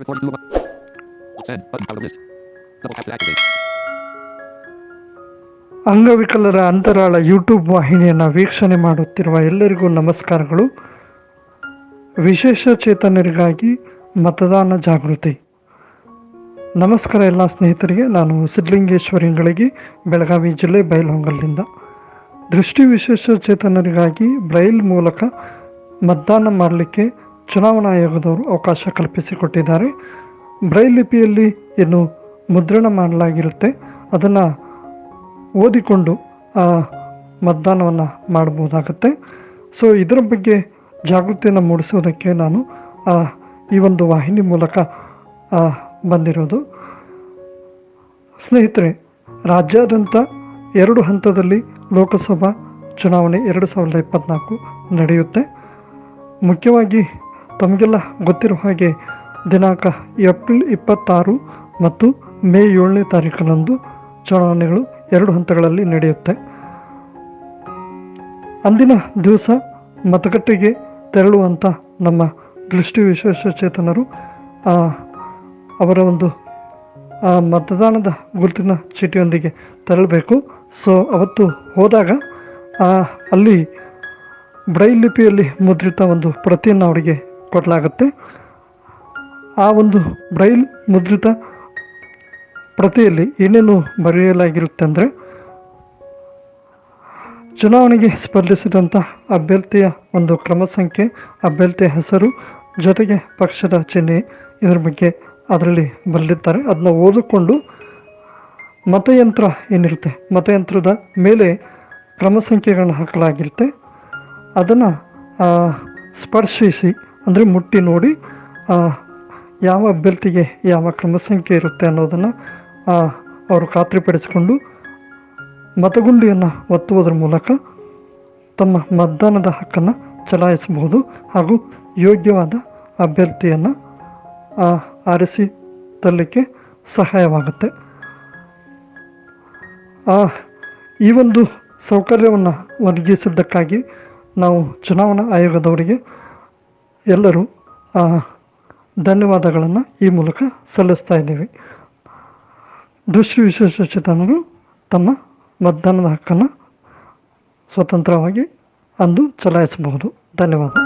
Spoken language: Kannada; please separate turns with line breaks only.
Record to. Send button out of list. Double tap to activate.
ಅಂಗವಿಕಲರ ಅಂತರಾಳ ಯೂಟ್ಯೂಬ್ ವಾಹಿನಿಯನ್ನು ವೀಕ್ಷಣೆ ಮಾಡುತ್ತಿರುವ ಎಲ್ಲರಿಗೂ ನಮಸ್ಕಾರಗಳು ವಿಶೇಷ ಚೇತನರಿಗಾಗಿ ಮತದಾನ ಜಾಗೃತಿ ನಮಸ್ಕಾರ ಎಲ್ಲ ಸ್ನೇಹಿತರಿಗೆ ನಾನು ಸಿದ್ಧಲಿಂಗೇಶ್ವರಿಗಳಿಗೆ, ಬೆಳಗಾವಿ ಜಿಲ್ಲೆ ಬೈಲಹೊಂಗಲ್ನಿಂದ ದೃಷ್ಟಿ ವಿಶೇಷ ಚೇತನರಿಗಾಗಿ ಬ್ರೈಲ್ ಮೂಲಕ ಮತದಾನ ಮಾಡಲಿಕ್ಕೆ ಚುನಾವಣಾ ಆಯೋಗದವರು ಅವಕಾಶ ಕಲ್ಪಿಸಿಕೊಟ್ಟಿದ್ದಾರೆ. ಬ್ರೈಲ್ ಲಿಪಿಯಲ್ಲಿ ಏನು ಮುದ್ರಣ ಮಾಡಲಾಗಿರುತ್ತೆ. ಅದನ್ನು ಓದಿಕೊಂಡು ಆ ಮತದಾನವನ್ನು ಮಾಡಬಹುದಾಗತ್ತೆ. ಸೊ ಇದರ ಬಗ್ಗೆ ಜಾಗೃತಿಯನ್ನು ಮೂಡಿಸೋದಕ್ಕೆ ನಾನು ಈ ಒಂದು ವಾಹಿನಿ ಮೂಲಕ ಬಂದಿರೋದು. ಸ್ನೇಹಿತರೆ, ರಾಜ್ಯಾದ್ಯಂತ ಎರಡು ಹಂತದಲ್ಲಿ ಲೋಕಸಭಾ ಚುನಾವಣೆ ಎರಡು ಸಾವಿರದ ಇಪ್ಪತ್ತ್ನಾಲ್ಕು ನಡೆಯುತ್ತೆ. ಮುಖ್ಯವಾಗಿ ತಮಗೆಲ್ಲ ಗೊತ್ತಿರುವ ಹಾಗೆ ದಿನಾಂಕ ಏಪ್ರಿಲ್ ಇಪ್ಪತ್ತಾರು ಮತ್ತು ಮೇ ಏಳನೇ ತಾರೀಕಿನಂದು ಚುನಾವಣೆಗಳು ಎರಡು ಹಂತಗಳಲ್ಲಿ ನಡೆಯುತ್ತೆ. ಅಂದಿನ ದಿವಸ ಮತಗಟ್ಟೆಗೆ ತೆರಳುವಂಥ ನಮ್ಮ ದೃಷ್ಟಿ ವಿಶೇಷಚೇತನರು ಅವರ ಒಂದು ಮತದಾನದ ಗುರುತಿನ ಚೀಟಿಯೊಂದಿಗೆ ತೆರಳಬೇಕು. ಸೊ, ಅವತ್ತು ಹೋದಾಗ ಅಲ್ಲಿ ಬ್ರೈಲ್ ಲಿಪಿಯಲ್ಲಿ ಮುದ್ರಿತ ಒಂದು ಪ್ರತಿಯನ್ನು ಅವರಿಗೆ ಕೊಡಲಾಗುತ್ತೆ ಆ ಒಂದು ಬ್ರೈಲ್ ಮುದ್ರಿತ ಪ್ರತಿಯಲ್ಲಿ ಏನೇನು ಬರೆಯಲಾಗಿರುತ್ತೆ ಅಂದರೆ, ಚುನಾವಣೆಗೆ ಸ್ಪರ್ಧಿಸಿದಂಥ ಅಭ್ಯರ್ಥಿಯ ಒಂದು ಕ್ರಮ ಸಂಖ್ಯೆ, ಅಭ್ಯರ್ಥಿಯ ಹೆಸರು, ಜೊತೆಗೆ ಪಕ್ಷದ ಚಿಹ್ನೆ ಇದರ ಬಗ್ಗೆ ಅದರಲ್ಲಿ ಬರೆದಿರ್ತಾರೆ. ಅದನ್ನ ಓದಿಕೊಂಡು ಮತಯಂತ್ರ ಏನಿರುತ್ತೆ, ಮತಯಂತ್ರದ ಮೇಲೆ ಕ್ರಮ ಸಂಖ್ಯೆಗಳನ್ನು ಹಾಕಲಾಗಿರುತ್ತೆ. ಅದನ್ನು ಸ್ಪರ್ಶಿಸಿ ಅಂದರೆ ಮುಟ್ಟಿ ನೋಡಿ ಯಾವ ಅಭ್ಯರ್ಥಿಗೆ ಯಾವ ಕ್ರಮ ಸಂಖ್ಯೆ ಇರುತ್ತೆ ಅನ್ನೋದನ್ನು ಅವರು ಖಾತ್ರಿಪಡಿಸಿಕೊಂಡು ಮತಗುಂಡಿಯನ್ನು ಒತ್ತುವುದರ ಮೂಲಕ ತಮ್ಮ ಮತದಾನದ ಹಕ್ಕನ್ನು ಚಲಾಯಿಸಬಹುದು ಹಾಗೂ ಯೋಗ್ಯವಾದ ಅಭ್ಯರ್ಥಿಯನ್ನು ಆರಿಸಿ ತರಲಿಕ್ಕೆ ಸಹಾಯವಾಗುತ್ತೆ. ಈ ಒಂದು ಸೌಕರ್ಯವನ್ನು ಒದಗಿಸಿದ್ದಕ್ಕಾಗಿ ನಾವು ಚುನಾವಣಾ ಆಯೋಗದವರಿಗೆ ಎಲ್ಲರೂ ಧನ್ಯವಾದಗಳನ್ನು ಈ ಮೂಲಕ ಸಲ್ಲಿಸ್ತಾ ಇದ್ದೀವಿ. ದೃಷ್ಟಿ ವಿಶೇಷಚೇತನರು ತಮ್ಮ ಮತದಾನದ ಹಕ್ಕನ್ನು ಸ್ವತಂತ್ರವಾಗಿ ಅಂದು ಚಲಾಯಿಸಬಹುದು. ಧನ್ಯವಾದ.